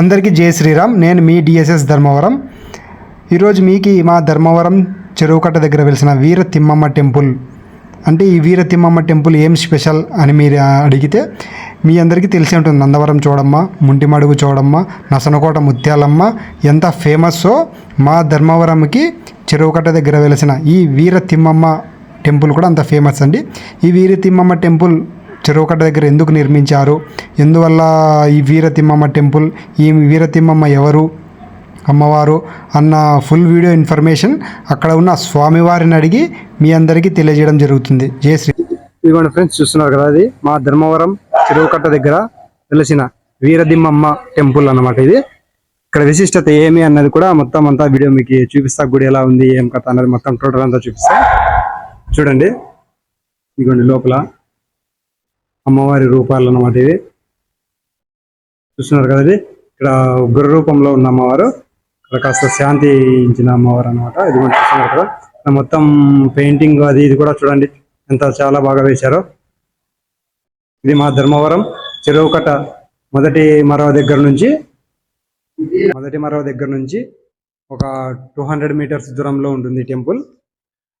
అందరికీ జై శ్రీరామ్. నేను మీ డిఎస్ఎస్ ధర్మవరం. ఈరోజు మీకు మా ధర్మవరం చెరువుకట్ట దగ్గర వెలిసిన వీర తిమ్మమ్మ టెంపుల్. అంటే ఈ వీర తిమ్మమ్మ టెంపుల్ ఏం స్పెషల్ అని మీరు అడిగితే మీ అందరికీ తెలిసి ఉంటుంది. నందవరం చూడమ్మ ముంటిమడుగు చూడమ్మ నసనకోట ముత్యాలమ్మ ఎంత ఫేమస్సో మా ధర్మవరంకి చెరువుకట్ట దగ్గర వెలిసిన ఈ వీర తిమ్మమ్మ టెంపుల్ కూడా అంత ఫేమస్ అండి. ఈ వీర తిమ్మమ్మ టెంపుల్ చెరువుకట్ట దగ్గర ఎందుకు నిర్మించారు? ఎందువల్ల ఈ వీరతిమ్మమ్మ టెంపుల్? ఈ వీరతిమ్మమ్మ ఎవరు? అమ్మవారు? అన్న ఫుల్ వీడియో ఇన్ఫర్మేషన్ అక్కడ ఉన్న స్వామివారిని అడిగి మీ అందరికీ తెలియజేయడం జరుగుతుంది. జయ శ్రీ. ఇదిగోండి ఫ్రెండ్స్ చూస్తున్నారు కదా అది? మా ధర్మవరం చెరువుకట్ట దగ్గర వెలిసిన వీరదిమ్మమ్మ టెంపుల్ అన్నమాట ఇది. ఇక్కడ విశిష్టత ఏమి అన్నది కూడా మొత్తం అంతా వీడియో మీకు చూపిస్తా గుడి ఎలా ఉంది ఏం కథ అన్నది మొత్తం టోటల్ అంతా చూపిస్తా. చూడండి. ఇదిగోండి లోపల. అమ్మవారి రూపాలు అన్నమాట ఇవి. చూస్తున్నారు కదా ఇది ఇక్కడ ఉగ్ర రూపంలో ఉన్న అమ్మవారు. ఇక్కడ కాస్త శాంతి ఇచ్చిన అమ్మవారు అనమాట ఇది కూడా చూస్తున్నారు కదా. మొత్తం పెయింటింగ్ అది ఇది కూడా చూడండి. ఎంత చాలా బాగా వేశారో. ఇది మా ధర్మవరం చెరువుకట మొదటి మరవ దగ్గర నుంచి మొదటి మరవ దగ్గర నుంచి ఒక టూ హండ్రెడ్ మీటర్స్ దూరంలో ఉంటుంది టెంపుల్.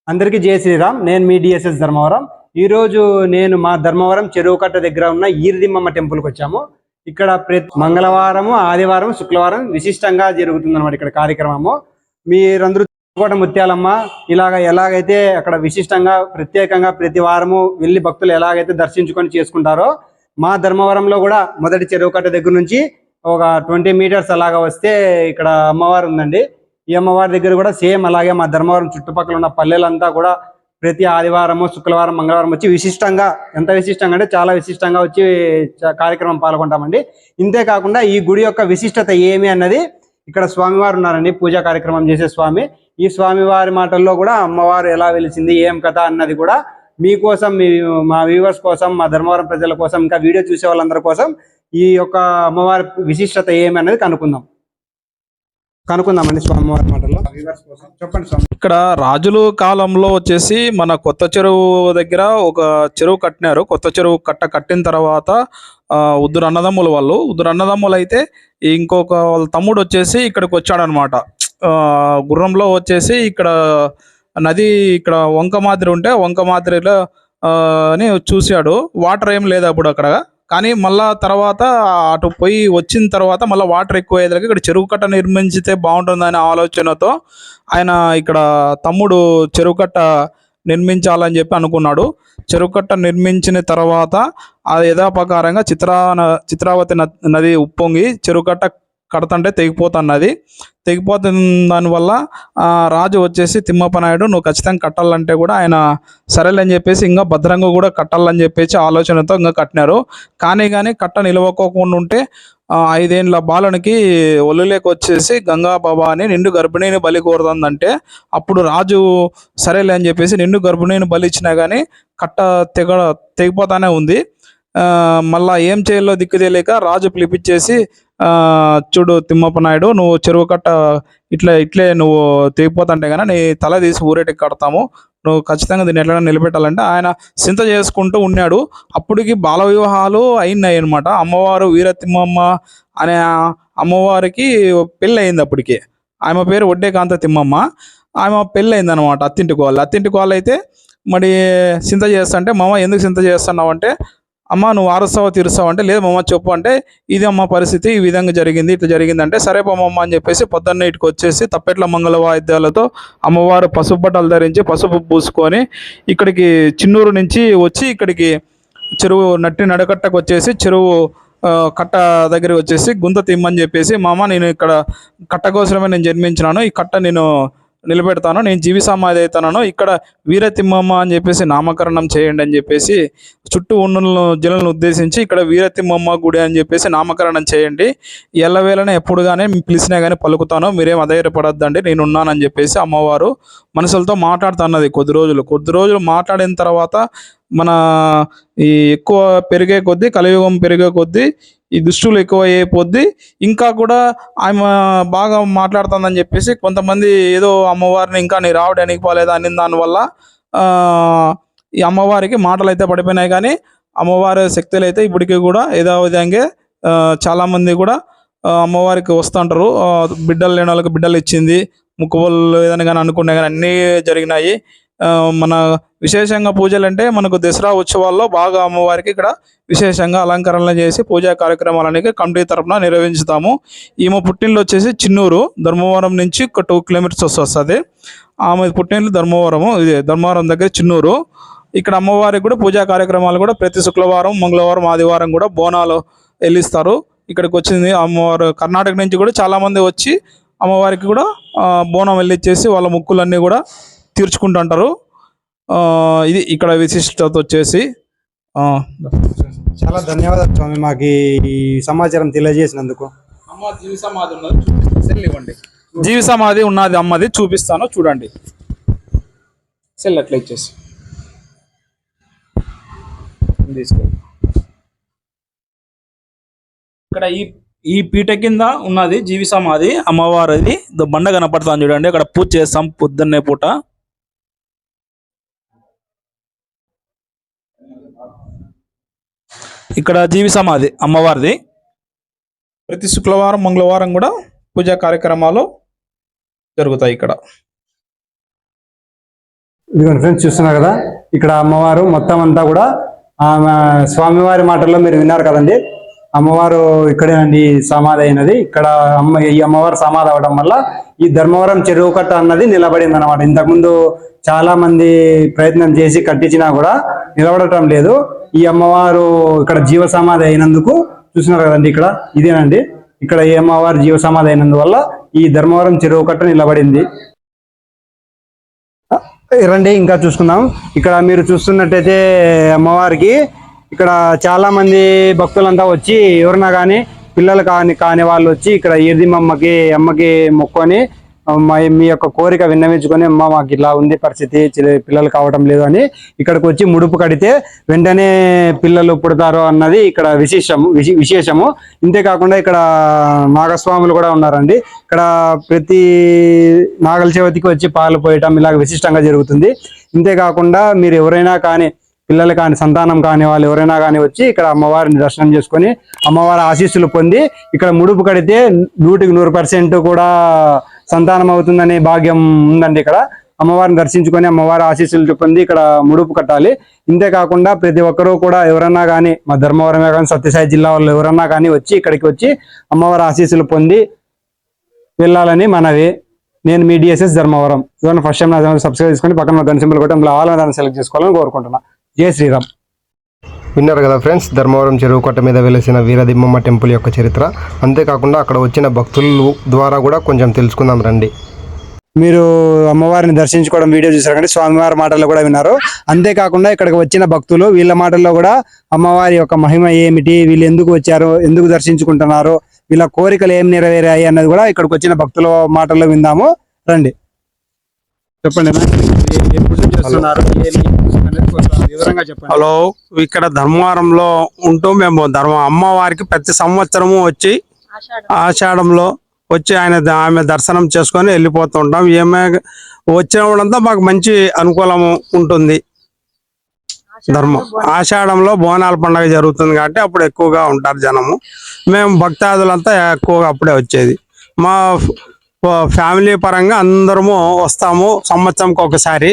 అందరికీ జయ శ్రీరామ్. నేను మీ డిఎస్ఎస్ ధర్మవరం. ఈ రోజు నేను మా ధర్మవరం చెరువుకట్ట దగ్గర ఉన్న ఈరిదిమ్మమ్మ టెంపుల్కి వచ్చాము. ఇక్కడ ప్రతి మంగళవారము ఆదివారం శుక్రవారం విశిష్టంగా జరుగుతుంది అనమాట ఇక్కడ కార్యక్రమము. మీరందరూ కోట ముత్యాలమ్మ ఇలాగ ఎలాగైతే అక్కడ విశిష్టంగా ప్రత్యేకంగా ప్రతి వారము వెళ్ళి భక్తులు ఎలాగైతే దర్శించుకొని చేసుకుంటారో మా ధర్మవరంలో కూడా మొదటి చెరువుకట్ట దగ్గర నుంచి ఒక ట్వంటీ మీటర్స్ అలాగా వస్తే ఇక్కడ అమ్మవారు ఉందండి. ఈ అమ్మవారి దగ్గర కూడా సేమ్ అలాగే మా ధర్మవరం చుట్టుపక్కల ఉన్న పల్లెలంతా కూడా ప్రతి ఆదివారము శుక్రవారం మంగళవారం వచ్చి విశిష్టంగా ఎంత విశిష్టంగా అంటే చాలా విశిష్టంగా వచ్చి కార్యక్రమం పాల్గొంటామండి. ఇంతే కాకుండా ఈ గుడి యొక్క విశిష్టత ఏమి అన్నది ఇక్కడ స్వామివారు ఉన్నారండి పూజా కార్యక్రమం చేసే స్వామి. ఈ స్వామివారి మాటల్లో కూడా అమ్మవారు ఎలా వెలిసింది ఏం కథ అన్నది కూడా మీకోసం మీ మా వ్యూవర్స్ కోసం మా ధర్మవరం ప్రజల కోసం ఇంకా వీడియో చూసే వాళ్ళందరి కోసం ఈ యొక్క అమ్మవారి విశిష్టత ఏమి అనేది కనుక్కుందాం. కనుక్కుందామండి స్వామివారి మాటల్లో. వ్యూవర్స్ కోసం. చెప్పండి స్వామి. ఇక్కడ రాజుల కాలంలో వచ్చేసి మన కొత్త చెరువు దగ్గర ఒక చెరువు కట్టినారు. కొత్త చెరువు కట్ట కట్టిన తర్వాత ఉద్దురు అన్నదమ్ముల వాళ్ళు. ఉద్దురు అన్నదమ్ములు అయితే ఇంకొక వాళ్ళ తమ్ముడు వచ్చేసి ఇక్కడికి వచ్చాడనమాట. గుర్రంలో వచ్చేసి ఇక్కడ నది ఇక్కడ వంక మాదిరి ఉంటే వంక మాదిరిలో అని చూశాడు. వాటర్ ఏం లేదు అప్పుడు అక్కడ. కానీ మళ్ళా తర్వాత అటు పోయి వచ్చిన తర్వాత మళ్ళీ వాటర్ ఎక్కువ అయ్యేదాకా ఇక్కడ చెరువు కట్ట నిర్మించితే బాగుంటుందనే ఆలోచనతో ఆయన ఇక్కడ తమ్ముడు చెరువు కట్ట నిర్మించాలని చెప్పి అనుకున్నాడు. చెరువు కట్ట నిర్మించిన తర్వాత ఆ యథాప్రకారంగా చిత్రా చిత్రావతి న- నది ఉప్పొంగి చెరువు కట్ట కడతంటే తెగిపోతున్నది. తెగిపోతున్న దానివల్ల రాజు వచ్చేసి తిమ్మప్పనాయుడు నువ్వు ఖచ్చితంగా కట్టాలంటే కూడా ఆయన సరేలని చెప్పేసి ఇంకా భద్రంగా కూడా కట్టాలని చెప్పేసి ఆలోచనతో ఇంకా కట్టినారు. కానీ కానీ కట్ట నిలవకోకుండా ఉంటే ఆ, ఐదేండ్ల బాలునికి ఒళ్ళులేకి వచ్చేసి గంగాబాబా అని నిండు గర్భిణిని బలి కోరుతుందంటే అప్పుడు రాజు సరేలే అని చెప్పేసి నిండు గర్భిణిని బలి ఇచ్చినా కానీ కట్ట తెగ తెగిపోతానే ఉంది. మళ్ళా ఏం చేయాలో దిక్కు తెలియక రాజు పిలిపించేసి చూడు తిమ్మప్ప నాయుడు నువ్వు చెరువు కట్ట ఇట్లా ఇట్లే నువ్వు తెగిపోతుంటే కానీ నీ తల తీసి ఊరేటికి కడతాము. నువ్వు ఖచ్చితంగా దీన్ని ఎట్లా నిలబెట్టాలంటే ఆయన చింత చేసుకుంటూ ఉన్నాడు. అప్పటికి బాల వివాహాలు అయినాయి అనమాట అమ్మవారు వీరతిమ్మమ్మ అనే అమ్మవారికి పెళ్ళి అయింది అప్పటికి. ఆమె పేరు ఒడ్డేకాంత తిమ్మమ్మ. ఆమె పెళ్ళి అయింది అనమాట అత్తింటి కోళ్ళు. అత్తింటి కోళ్ళు అయితే మరి చింత చేస్తా మామ ఎందుకు చింత చేస్తున్నావు? అంటే అమ్మ నువ్వు ఆరుస్తావా తీరుస్తావు అంటే లేదు మామ చెప్పు అంటే ఇది అమ్మ పరిస్థితి ఈ విధంగా జరిగింది ఇట్లా జరిగింది అంటే సరే పోమమ్మ అని చెప్పేసి పొద్దున్న ఇటుకు వచ్చేసి తప్పెట్ల మంగళ వాయిద్యాలతో అమ్మవారు పసుపు బట్టలు ధరించి పసుపు పూసుకొని ఇక్కడికి చిన్నూరు నుంచి వచ్చి ఇక్కడికి చెరువు నట్టి నడకట్టకు వచ్చేసి చెరువు కట్ట దగ్గరికి వచ్చేసి గుంత తిమ్మని చెప్పేసి మామ నేను ఇక్కడ కట్ట కోసమే నేను జన్మించినాను ఈ కట్ట నేను నిలబెడతాను నేను జీవి సమాధి అవుతాను ఇక్కడ వీరతిమ్మమ్మ అని చెప్పేసి నామకరణం చేయండి అని చెప్పేసి చుట్టూ ఉన్న జనులను ఉద్దేశించి ఇక్కడ వీరతిమ్మమ్మ గుడి అని చెప్పేసి నామకరణం చేయండి. ఎల్లవేళనే ఎప్పుడు కానీ పిలిచినా కానీ పలుకుతాను మీరేం అధైర్యపడద్దండి నేను ఉన్నానని చెప్పేసి అమ్మవారు మనుషులతో మాట్లాడుతున్నది కొద్ది రోజులు. కొద్ది రోజులు మాట్లాడిన తర్వాత మన ఈ ఎక్కువ పెరిగే కొద్దీ కలియుగం పెరిగే కొద్దీ ఈ దుష్టులు ఎక్కువ అయ్యే ఇంకా కూడా ఆమె బాగా మాట్లాడుతుందని చెప్పేసి కొంతమంది ఏదో అమ్మవారిని ఇంకా నీ రావడానికి పోలేదా అని దానివల్ల ఈ అమ్మవారికి మాటలు అయితే పడిపోయినాయి కానీ అమ్మవారి శక్తులు అయితే ఇప్పటికీ కూడా ఏదో విధంగా చాలామంది కూడా అమ్మవారికి వస్తుంటారు. బిడ్డలు లేని వాళ్ళకి బిడ్డలు ఇచ్చింది ముక్కుబళ్ళు ఏదైనా కానీ అనుకునే కానీ అన్నీ జరిగినాయి. మన విశేషంగా పూజలు అంటే మనకు దసరా ఉత్సవాల్లో బాగా అమ్మవారికి ఇక్కడ విశేషంగా అలంకరణలు చేసి పూజా కార్యక్రమాలని కమిటీ తరపున నిర్వహించుతాము. ఈమె పుట్టినలు వచ్చేసి చిన్నూరు ధర్మవరం నుంచి ఒక టూ కిలోమీటర్స్ వస్తుంది. ఆమె పుట్టినలు ధర్మవరము ఇది ధర్మవరం దగ్గర చిన్నూరు. ఇక్కడ అమ్మవారికి కూడా పూజా కార్యక్రమాలు కూడా ప్రతి శుక్రవారం మంగళవారం ఆదివారం కూడా బోనాలు వెళ్ళిస్తారు ఇక్కడికి వచ్చింది అమ్మవారు కర్ణాటక నుంచి కూడా చాలామంది వచ్చి అమ్మవారికి కూడా బోనం వెళ్ళిచ్చేసి వాళ్ళ ముక్కులన్నీ కూడా తీర్చుకుంటుంటారు ఆ, ఇది ఇక్కడ విశిష్టత వచ్చేసి ఆ, చాలా ధన్యవాదాలు స్వామి మాకు ఈ సమాచారం తెలియజేసినందుకు. అమ్మ జీవి సమాధి ఉన్నది చూపిస్తాను సెల్ ఇవ్వండి. జీవి సమాధి ఉన్నది అమ్మది చూపిస్తాను చూడండి. సెల్ అట్లా ఇచ్చేసి. ఇక్కడ ఈ ఈ పీట కింద ఉన్నది జీవి సమాధి అమ్మవారిది బండ కనపడుతుంది చూడండి అక్కడ పూజ చేస్తాం పొద్దున్నే పూట. ఇక్కడ జీవి సమాధి అమ్మవారిది. ప్రతి శుక్రవారం మంగళవారం కూడా పూజా కార్యక్రమాలు జరుగుతాయి ఇక్కడ. ఇదిగోండి ఫ్రెండ్స్ చూస్తున్నారు కదా? ఇక్కడ అమ్మవారు మొత్తం అంతా కూడా ఆమె స్వామివారి మాటల్లో మీరు విన్నారు కదండి? అమ్మవారు ఇక్కడేనండి సమాధి అయినది. ఇక్కడ అమ్మ ఈ అమ్మవారు సమాధి అవడం వల్ల ఈ ధర్మవరం చెరువు కట్ట అన్నది నిలబడింది అనమాట ఇంతకుముందు చాలా మంది ప్రయత్నం చేసి కట్టించినా కూడా నిలబడటం లేదు. ఈ అమ్మవారు ఇక్కడ జీవ సమాధి అయినందుకు చూస్తున్నారు కదండి ఇక్కడ? ఇదేనండి. ఇక్కడ ఈ అమ్మవారు జీవ సమాధి అయినందువల్ల ఈ ధర్మవరం చెరువు కట్ట నిలబడింది. రండి ఇంకా చూసుకుందాం. ఇక్కడ మీరు చూస్తున్నట్టయితే అమ్మవారికి ఇక్కడ చాలా మంది భక్తులంతా వచ్చి ఎవరన్నా కానీ పిల్లలు కాని కాని వాళ్ళు వచ్చి ఇక్కడ ఈర్దిమమ్మకి అమ్మకి మొక్కొని మీ యొక్క కోరిక విన్నవించుకొని అమ్మ మాకు ఇట్లా ఉంది పరిస్థితి పిల్లలు కావటం లేదు అని ఇక్కడికి వచ్చి ముడుపు కడితే వెంటనే పిల్లలు పుడతారు అన్నది ఇక్కడ విశేషము. విశేషము ఇంతేకాకుండా ఇక్కడ నాగస్వాములు కూడా ఉన్నారండి. ఇక్కడ ప్రతి నాగల చవితికి వచ్చి పాలు పోయటం ఇలాగ విశిష్టంగా జరుగుతుంది. ఇంతేకాకుండా మీరు ఎవరైనా కానీ పిల్లలు కానీ సంతానం కాని వాళ్ళు ఎవరైనా కానీ వచ్చి ఇక్కడ అమ్మవారిని దర్శనం చేసుకొని అమ్మవారి ఆశీస్సులు పొంది ఇక్కడ ముడుపు కడితే నూటికి నూరు పర్సెంట్ కూడా సంతానం అవుతుందనే భాగ్యం ఉందండి ఇక్కడ. అమ్మవారిని దర్శించుకొని అమ్మవారి ఆశీస్సులు పొంది ఇక్కడ ముడుపు కట్టాలి. ఇంతేకాకుండా ప్రతి ఒక్కరూ కూడా ఎవరన్నా కానీ మా ధర్మవరమే కానీ సత్యసాయి జిల్లా వాళ్ళు ఎవరన్నా కానీ వచ్చి ఇక్కడికి వచ్చి అమ్మవారి ఆశీస్సులు పొంది వెళ్ళాలని మనవి. నేను మీ డిఎస్ఎస్ ధర్మవరం. ఇవన్న ఫస్ట్ టైం నా ఛానల్ సబ్స్క్రైబ్ చేసుకొని పక్కన దాని సింబల్ కొట్టి అందులో ఆల్ సెలెక్ట్ చేసుకోవాలని కోరుకుంటున్నాను జై శ్రీరామ్. విన్నారు కదా ఫ్రెండ్స్ ధర్మవరం చెరువు కట్ట మీద వెలిసిన వీరదిమ్మమ్మ టెంపుల్ యొక్క చరిత్ర. అంతేకాకుండా అక్కడ వచ్చిన భక్తుల ద్వారా కూడా కొంచెం తెలుసుకుందాం రండి. మీరు అమ్మవారిని దర్శించుకోవడం వీడియో చూసారు కానీ స్వామివారి మాటల్లో కూడా విన్నారు. అంతేకాకుండా ఇక్కడికి వచ్చిన భక్తులు వీళ్ళ మాటల్లో కూడా అమ్మవారి యొక్క మహిమ ఏమిటి వీళ్ళు ఎందుకు వచ్చారు ఎందుకు దర్శించుకుంటున్నారు వీళ్ళ కోరికలు ఏం నెరవేరాయి అన్నది కూడా ఇక్కడికి వచ్చిన భక్తుల మాటల్లో విందాము. రండి. చెప్పండి ఎప్పుడు వివరంగా చెప్పండి హలో ఇక్కడ ధర్మవరంలో ఉంటూ మేము ధర్మ అమ్మవారికి ప్రతి సంవత్సరము వచ్చి ఆషాఢంలో వచ్చి ఆయన ఆమె దర్శనం చేసుకొని వెళ్ళిపోతుంటాం ఏమే వచ్చినప్పుడంతా మాకు మంచి అనుకూలము ఉంటుంది. ధర్మం. ఆషాఢంలో బోనాల పండుగ జరుగుతుంది కాబట్టి అప్పుడు ఎక్కువగా ఉంటారు జనము. మేము భక్తాదులంతా ఎక్కువగా అప్పుడే వచ్చేది. మా ఫ్యామిలీ పరంగా అందరము వస్తాము సంవత్సరంకి ఒకసారి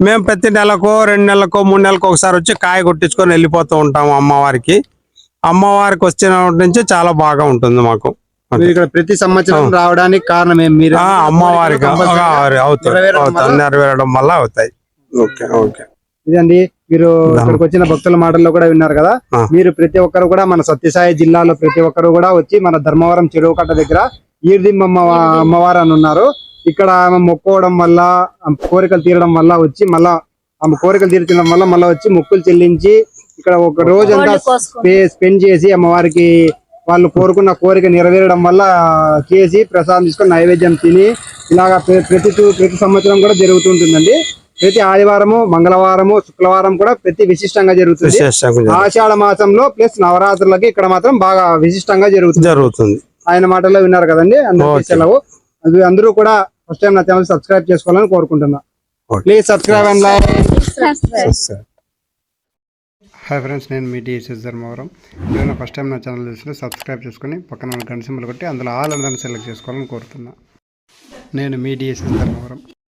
మేము ప్రతి నెలకు రెండు నెలలకు మూడు నెలలకు ఒకసారి వచ్చి కాయ కొట్టించుకొని వెళ్ళిపోతూ ఉంటాము అమ్మవారికి. అమ్మవారికి వచ్చినప్పటి నుంచి చాలా బాగా ఉంటుంది మాకు. మీరు ఇక్కడ ప్రతి సంవత్సరం రావడానికి కారణం ఏం? మీరు ఆ, అమ్మవారికి అవుతాయి నెరవేరడం. వల్ల- అవుతాయి. Okay okay. ఇదండి మీరు ఇక్కడికి వచ్చిన భక్తుల మాటల్లో కూడా విన్నారు కదా. మీరు ప్రతి ఒక్కరు కూడా మన సత్యసాయి జిల్లాలో ప్రతి ఒక్కరు కూడా వచ్చి మన ధర్మవరం చెరువు కట్ట దగ్గర ఈర్దిమ్మ అమ్మవారు అని ఉన్నారు. ఇక్కడ ఆమె మొక్కోవడం వల్ల ఆమె కోరికలు తీరడం వల్ల వచ్చి మళ్ళా ఆమె కోరికలు తీర్చడం వల్ల మళ్ళా వచ్చి మొక్కులు చెల్లించి ఇక్కడ ఒక రోజంతా స్పే- స్పెండ్ చేసి అమ్మవారికి వాళ్ళు కోరుకున్న కోరిక నెరవేరడం వల్ల చేసి ప్రసాదం తీసుకొని నైవేద్యం తిని ఇలాగా ప్ర- ప్రతి ప్రతి సంవత్సరం కూడా జరుగుతుంటుందండి. ప్రతి ఆదివారము మంగళవారము శుక్రవారం కూడా ప్రతి విశిష్టంగా జరుగుతుంది. ఆషాఢ మాసంలో ప్లస్ నవరాత్రులకి ఇక్కడ మాత్రం బాగా విశిష్టంగా జరుగుతుంది. జరుగుతుంది. ఆయన మాటల్లో విన్నారు కదండి అందరికీ Okay. సెలవు అది అందరూ కూడా ఫస్ట్ టైం నా ఛానల్ సబ్స్క్రైబ్ చేసుకోవాలని కోరుకుంటున్నా. Please subscribe and like. Hi friends నేను మీ డిఎస్ఎస్ ధర్మవరం ఎవరైనా ఫస్ట్ టైం నా ఛానల్ చూస్తే సబ్స్క్రైబ్ చేసుకొని పక్కన గంట సింబల్ కొట్టి అందులో ఆల్ అందరిని సెలెక్ట్ చేసుకోవాలని కోరుతున్నా. నేను మీ డిఎస్ఎస్ ధర్మవరం